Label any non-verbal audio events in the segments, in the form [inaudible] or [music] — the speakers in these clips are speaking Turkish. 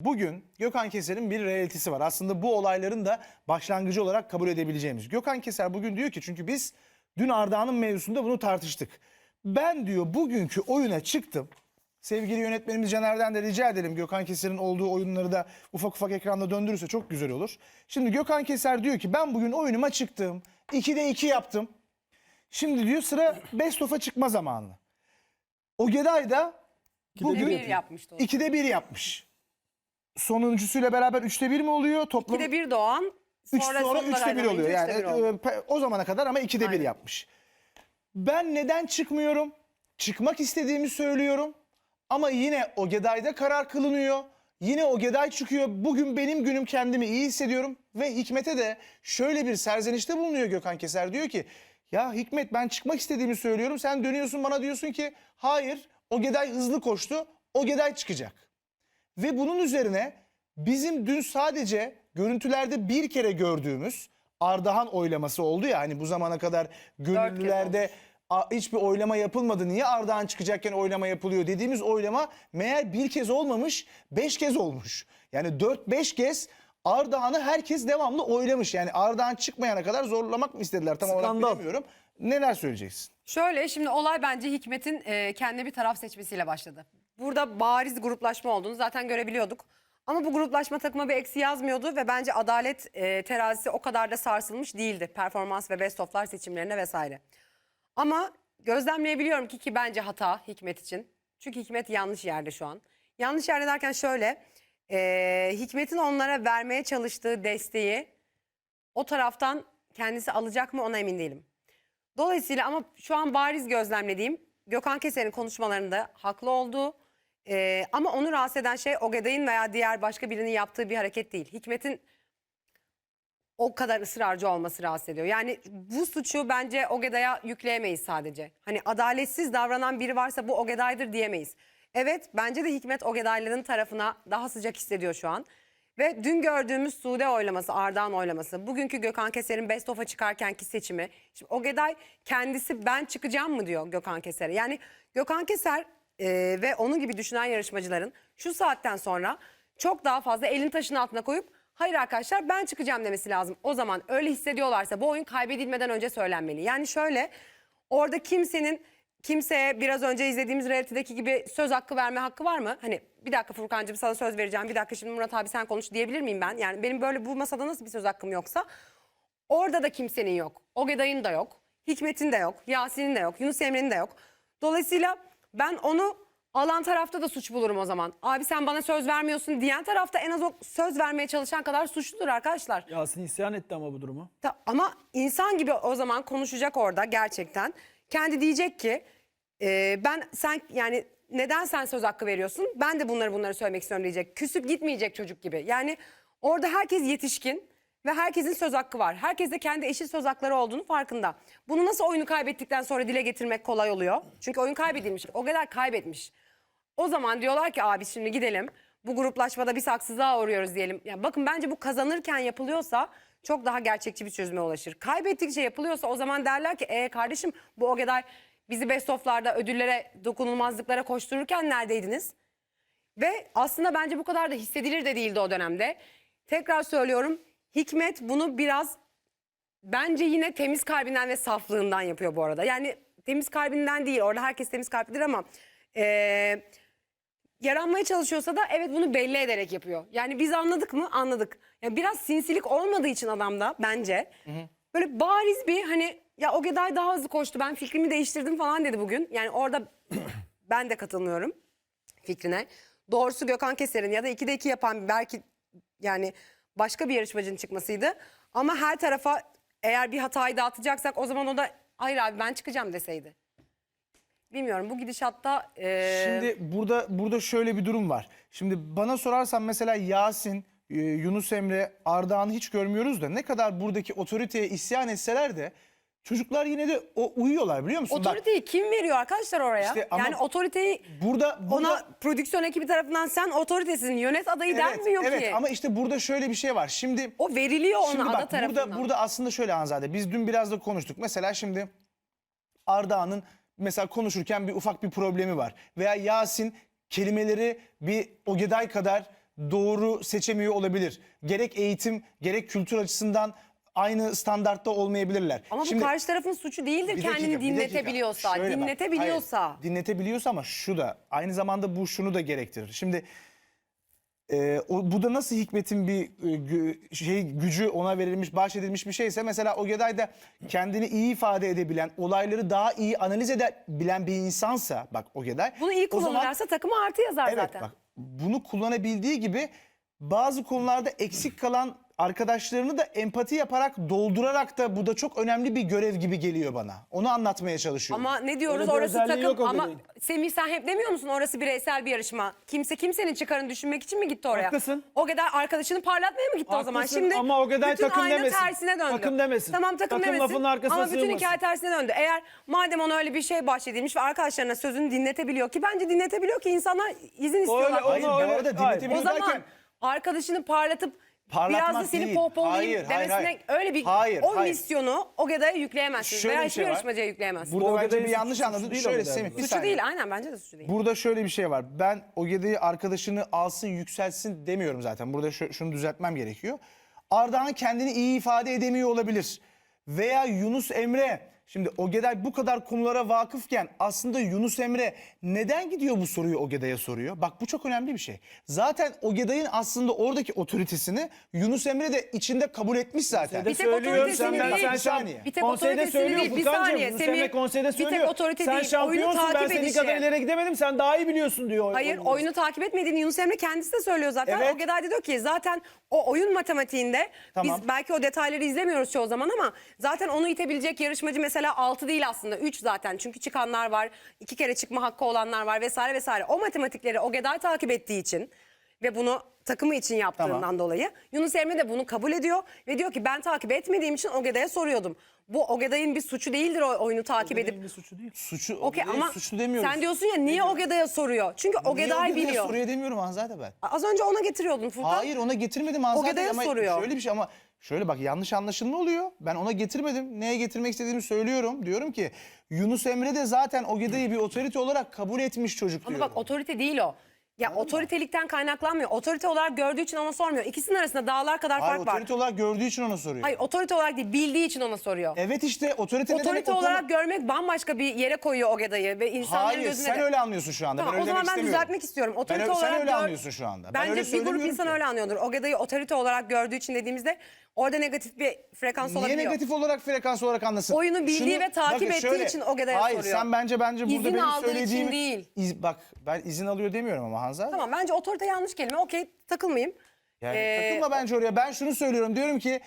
Bugün Gökhan Keser'in bir realitesi var. Aslında bu olayların da başlangıcı olarak kabul edebileceğimiz. Gökhan Keser bugün diyor ki çünkü biz dün Arda'nın mevzusunda bunu tartıştık. Ben diyor bugünkü oyuna çıktım. Sevgili yönetmenimiz Caner'den de rica edelim Gökhan Keser'in olduğu oyunları da ufak ufak ekranda döndürürse çok güzel olur. Şimdi Gökhan Keser diyor ki ben bugün oyunuma çıktım. 2'de 2 yaptım. Şimdi diyor sıra Best of'a çıkma zamanı. Ogeday da bugün bir yapmıştı o. 2'de 1 yapmış. Sonuncusuyla beraber 3'te 1 mi oluyor? Toplam İkide bir doğan 3 sonra, sonra sonlar 3'te 1 ayarlayınca oluyor. Yani e, pe- o zamana kadar ama 2'de 1 Aynen. yapmış. Ben neden çıkmıyorum? Çıkmak istediğimi söylüyorum. Ama yine Ogeday'da karar kılınıyor. Yine Ogeday çıkıyor. Bugün benim günüm kendimi iyi hissediyorum. Ve Hikmet'e de şöyle bir serzenişte bulunuyor Gökhan Keser. Diyor ki ya Hikmet ben çıkmak istediğimi söylüyorum. Sen dönüyorsun bana diyorsun ki hayır Ogeday hızlı koştu. Ogeday çıkacak. Ve bunun üzerine bizim dün sadece görüntülerde bir kere gördüğümüz Ardahan oylaması oldu ya hani bu zamana kadar gönüllülerde hiçbir oylama yapılmadı. Niye Ardahan çıkacakken oylama yapılıyor dediğimiz oylama meğer bir kez olmamış beş kez olmuş. Yani dört beş kez Ardahan'ı herkes devamlı oylamış. Yani Ardahan çıkmayana kadar zorlamak mı istediler tam olarak Skandal. bilemiyorum. Neler söyleyeceksin? Şöyle şimdi olay bence Hikmet'in e, kendi bir taraf seçmesiyle başladı. Burada bariz gruplaşma olduğunu zaten görebiliyorduk. Ama bu gruplaşma takıma bir eksi yazmıyordu ve bence adalet e, terazisi o kadar da sarsılmış değildi. Performans ve best of'lar seçimlerine vesaire. Ama gözlemleyebiliyorum ki ki bence hata Hikmet için. Çünkü Hikmet yanlış yerde şu an. Yanlış yerde derken şöyle. e, Hikmet'in onlara vermeye çalıştığı desteği o taraftan kendisi alacak mı ona emin değilim. Dolayısıyla ama şu an bariz gözlemlediğim Gökhan Keser'in konuşmalarında haklı olduğu e, ama onu rahatsız eden şey Ogeday'ın veya diğer başka birinin yaptığı bir hareket değil. Hikmet'in o kadar ısrarcı olması rahatsız ediyor. Yani bu suçu bence Ogeday'a yükleyemeyiz sadece. Hani adaletsiz davranan biri varsa bu Ogeday'dır diyemeyiz. Evet bence de Hikmet Ogeday'ların tarafına daha sıcak hissediyor şu an. Ve dün gördüğümüz Sude oylaması, Ardahan oylaması, bugünkü Gökhan Keser'in Best of'a çıkarkenki seçimi. Şimdi Ogeday kendisi ben çıkacağım mı diyor Gökhan Keser'e. Yani Gökhan Keser e, ve onun gibi düşünen yarışmacıların şu saatten sonra çok daha fazla elin taşın altına koyup hayır arkadaşlar ben çıkacağım demesi lazım. O zaman öyle hissediyorlarsa bu oyun kaybedilmeden önce söylenmeli. Yani şöyle orada kimsenin kimseye biraz önce izlediğimiz reality'deki gibi söz hakkı verme hakkı var mı? Hani bir dakika Furkan'cığım sana söz vereceğim bir dakika şimdi Murat abi sen konuş diyebilir miyim ben? Yani benim böyle bu masada nasıl bir söz hakkım yoksa orada da kimsenin yok. Ogeday'ın da yok. Hikmet'in de yok. Yasin'in de yok. Yunus Emre'nin de yok. Dolayısıyla ben onu alan tarafta da suç bulurum o zaman. Abi sen bana söz vermiyorsun diyen tarafta en az o söz vermeye çalışan kadar suçludur arkadaşlar. Yasin isyan etti ama bu durumu. Ta- ama insan gibi o zaman konuşacak orada gerçekten. Kendi diyecek ki e, ben sen yani neden sen söz hakkı veriyorsun? Ben de bunları bunları söylemek istiyorum diyecek. Küsüp gitmeyecek çocuk gibi. Yani orada herkes yetişkin ve herkesin söz hakkı var. Herkes de kendi eşit söz hakları olduğunu farkında. Bunu nasıl oyunu kaybettikten sonra dile getirmek kolay oluyor? Çünkü oyun kaybedilmiş. O kadar kaybetmiş. O zaman diyorlar ki abi şimdi gidelim. Bu gruplaşmada biz haksızlığa uğruyoruz diyelim. Ya bakın bence bu kazanırken yapılıyorsa çok daha gerçekçi bir çözüme ulaşır. Kaybettikçe yapılıyorsa o zaman derler ki e kardeşim bu o kadar bizi best of'larda ödüllere dokunulmazlıklara koştururken neredeydiniz? Ve aslında bence bu kadar da hissedilir de değildi o dönemde. Tekrar söylüyorum Hikmet bunu biraz bence yine temiz kalbinden ve saflığından yapıyor bu arada. Yani temiz kalbinden değil orada herkes temiz kalplidir ama eee, yaranmaya çalışıyorsa da evet bunu belli ederek yapıyor. Yani biz anladık mı? Anladık. Yani biraz sinsilik olmadığı için adamda bence böyle bariz bir hani ya Ogeday daha hızlı koştu ben fikrimi değiştirdim falan dedi bugün. Yani orada [coughs] ben de katılmıyorum fikrine. Doğrusu Gökhan Keser'in ya da 2'de 2 yapan belki yani başka bir yarışmacının çıkmasıydı. Ama her tarafa eğer bir hatayı dağıtacaksak o zaman o da hayır abi ben çıkacağım deseydi. Bilmiyorum bu gidişatta e, Şimdi burada burada şöyle bir durum var. Şimdi bana sorarsan mesela Yasin, e, Yunus Emre, Ardahan'ı hiç görmüyoruz da ne kadar buradaki otoriteye isyan etseler de çocuklar yine de o uyuyorlar biliyor musun? Bak, otoriteyi kim veriyor arkadaşlar oraya? İşte ama yani otoriteyi burada, burada ona prodüksiyon ekibi tarafından sen otoritesin yönet adayı evet, denmiyor evet, ki. ama işte burada şöyle bir şey var. Şimdi o veriliyor ona Şimdi ada bak tarafından. burada, burada aslında şöyle Anzade biz dün biraz da konuştuk. Mesela şimdi Arda'nın mesela konuşurken bir ufak bir problemi var. Veya Yasin kelimeleri bir Ogeday kadar doğru seçemiyor olabilir. Gerek eğitim gerek kültür açısından aynı standartta olmayabilirler. Ama Şimdi- bu karşı tarafın suçu değildir bir kendini dakika, bir dakika. dinletebiliyorsa. Bak, dinletebiliyorsa. hayır, dinletebiliyorsa ama şu da aynı zamanda bu şunu da gerektirir. Şimdi e, o, bu da nasıl Hikmet'in bir e, gü- şey gücü ona verilmiş, bahşedilmiş bir şeyse mesela Ogeday da kendini iyi ifade edebilen, olayları daha iyi analiz edebilen bir insansa bak Ogeday. Bunu iyi o zaman- takıma artı yazar Evet zaten. bak bunu kullanabildiği gibi bazı konularda eksik kalan arkadaşlarını da empati yaparak doldurarak da bu da çok önemli bir görev gibi geliyor bana. Onu anlatmaya çalışıyorum. Ama ne diyoruz Öyle bir orası özelliği takım yok o ama bebeğin. Semih sen hep demiyor musun orası bireysel bir yarışma. Kimse kimsenin çıkarını düşünmek için mi gitti oraya? Haklısın. O kadar arkadaşını parlatmaya mı gitti o zaman? Haklısın Şimdi ama o kadar bütün takım aynı demesin. tersine döndü. Takım demesin. Tamam takım, Takım demesin lafının arkasına ama bütün sığmasın. hikaye tersine döndü. Eğer madem ona öyle bir şey bahşedilmiş ve arkadaşlarına sözünü dinletebiliyor ki bence dinletebiliyor ki insanlar izin istiyorlar. öyle- Hayır, onu bu öyle- arada hayır. dinletebiliyor O zaman derken arkadaşını parlatıp Parlatmak biraz da seni değil. pohpohlayayım Hayır, hayır, demesine hayır. öyle bir Hayır, o hayır. misyonu Ogeda'ya yükleyemezsiniz. Şöyle Veya bir hiçbir şey var. yarışmacıya yükleyemezsiniz. burada Ogeday'ın bence bir yanlış suçu anladın. değil Şöyle Ogeday'ın Semih bu. bir Suçu saniye. değil aynen bence de suçu değil. Burada şöyle bir şey var. Ben Ogeday'ı arkadaşını alsın yükselsin demiyorum zaten. Burada şu- şunu düzeltmem gerekiyor. Ardahan kendini iyi ifade edemiyor olabilir. Veya Yunus Emre. Şimdi Ogeday bu kadar konulara vakıfken aslında Yunus Emre neden gidiyor bu soruyu Ogeday'a soruyor? Bak bu çok önemli bir şey. Zaten Ogeday'ın aslında oradaki otoritesini Yunus Emre de içinde kabul etmiş zaten. Bir tek otoritesini sen- değil. sen Bir saniye. Bir tek konseyde otoritesini söylüyor değil. Bir Furkancığım. saniye. Bunu Semih, Semih konseyde bir tek söylüyor. otorite sen değil. Oyunu şampiyonsun ben takip senin edişi. kadar ileri gidemedim sen daha iyi biliyorsun diyor. Hayır oyunu. oyunu takip etmediğini Yunus Emre kendisi de söylüyor zaten. Evet. Ogeday da diyor ki zaten o oyun matematiğinde Tamam. biz belki o detayları izlemiyoruz çoğu zaman ama zaten onu itebilecek yarışmacı mesela 6 değil aslında 3 zaten. Çünkü çıkanlar var, iki kere çıkma hakkı olanlar var vesaire vesaire. O matematikleri Ogeday takip ettiği için ve bunu takımı için yaptığından Tamam. dolayı Yunus Emre de bunu kabul ediyor ve diyor ki ben takip etmediğim için Ogeday'a soruyordum. Bu Ogeday'ın bir suçu değildir o oyunu takip edip. Benim bir suçu değil. Suçu Okey ama suçlu demiyoruz. sen diyorsun ya niye Ogeday'a soruyor? Çünkü Ogeday biliyor. soruyor demiyorum Hanzade ben. Az önce ona getiriyordun Furkan. Hayır ona getirmedim Hanzade Ogeday'a ama soruyor. şöyle bir şey ama şöyle bak yanlış anlaşılma oluyor. Ben ona getirmedim. Neye getirmek istediğimi söylüyorum. Diyorum ki Yunus Emre de zaten Ogeday'ı bir otorite olarak kabul etmiş çocuk Ama diyorum. bak otorite değil o. Ya otoritelikten kaynaklanmıyor. Otorite olarak gördüğü için ona sormuyor. İkisinin arasında dağlar kadar Hayır fark var. otorite olarak gördüğü için ona soruyor. Hayır otorite olarak değil bildiği için ona soruyor. Evet işte otorite, ne demek? otorite O konu- olarak görmek bambaşka bir yere koyuyor Ogeday'ı ve insanların Hayır gözüne sen de. öyle anlıyorsun şu anda. Tamam, ben öyle o zaman ben istemiyorum. düzeltmek istiyorum. Ben Otorite öyle- sen olarak öyle anlıyorsun şu anda. Ben öyle Bence bir grup söylemiyorum insan ki. öyle anlıyordur. Ogeday'ı otorite olarak gördüğü için dediğimizde orada negatif bir frekans Niye olabiliyor. negatif olarak frekans olarak anlasın? Oyunu bildiği ve takip ettiği için Ogeday'a Hayır soruyor. sen bence bence burada İzin benim aldığı için söylediğim... değil. İz- bak ben izin alıyor demiyorum ama Hanzade. Tamam bence otorite yanlış kelime. Okey takılmayayım. Yani Ee, takılma bence oraya. Ben şunu söylüyorum. Diyorum ki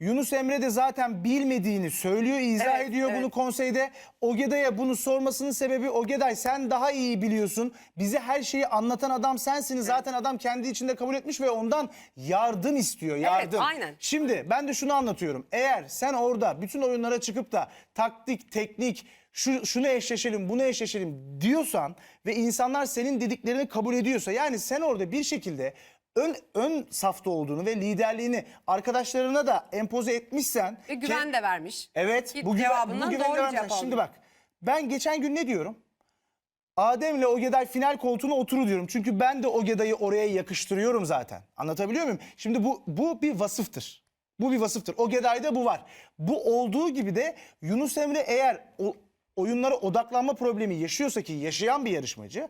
Yunus Emre de zaten bilmediğini söylüyor, izah Evet, ediyor evet. bunu konseyde. Ogeday'a bunu sormasının sebebi Ogeday sen daha iyi biliyorsun. Bize her şeyi anlatan adam sensin. Zaten adam kendi içinde kabul etmiş ve ondan yardım istiyor. Yardım. aynen. Şimdi ben de şunu anlatıyorum. Eğer sen orada bütün oyunlara çıkıp da taktik, teknik, şu, şunu eşleşelim, bunu eşleşelim diyorsan ve insanlar senin dediklerini kabul ediyorsa yani sen orada bir şekilde ön ön safta olduğunu ve liderliğini arkadaşlarına da empoze etmişsen Ve güven de vermiş. Evet, Ki bu güven, cevabından bu doğru vermişler. cevap. Şimdi bak, ben geçen gün ne diyorum? Adem'le Ogeday final koltuğuna oturur diyorum. Çünkü ben de Ogeday'ı oraya yakıştırıyorum zaten. Anlatabiliyor muyum? Şimdi bu bu bir vasıftır. Bu bir vasıftır. Ogeday'da bu var. Bu olduğu gibi de Yunus Emre eğer o oyunlara odaklanma problemi yaşıyorsa ki yaşayan bir yarışmacı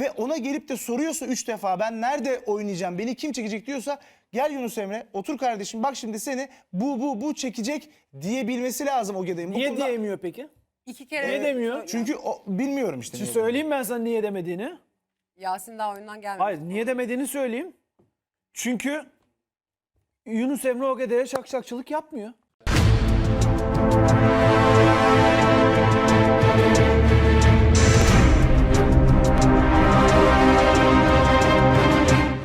ve ona gelip de soruyorsa üç defa ben nerede oynayacağım beni kim çekecek diyorsa gel Yunus Emre otur kardeşim bak şimdi seni bu bu bu çekecek diyebilmesi lazım Ogeday'ın. Bu Niye konuda- diyemiyor peki? İki kere. Niye demiyor? Çünkü o, bilmiyorum işte. Şimdi niye söyleyeyim ben sana niye demediğini. Yasin daha oyundan gelmedi. Hayır niye demediğini söyleyeyim. Çünkü Yunus Emre Ogeday'a şakşakçılık yapmıyor.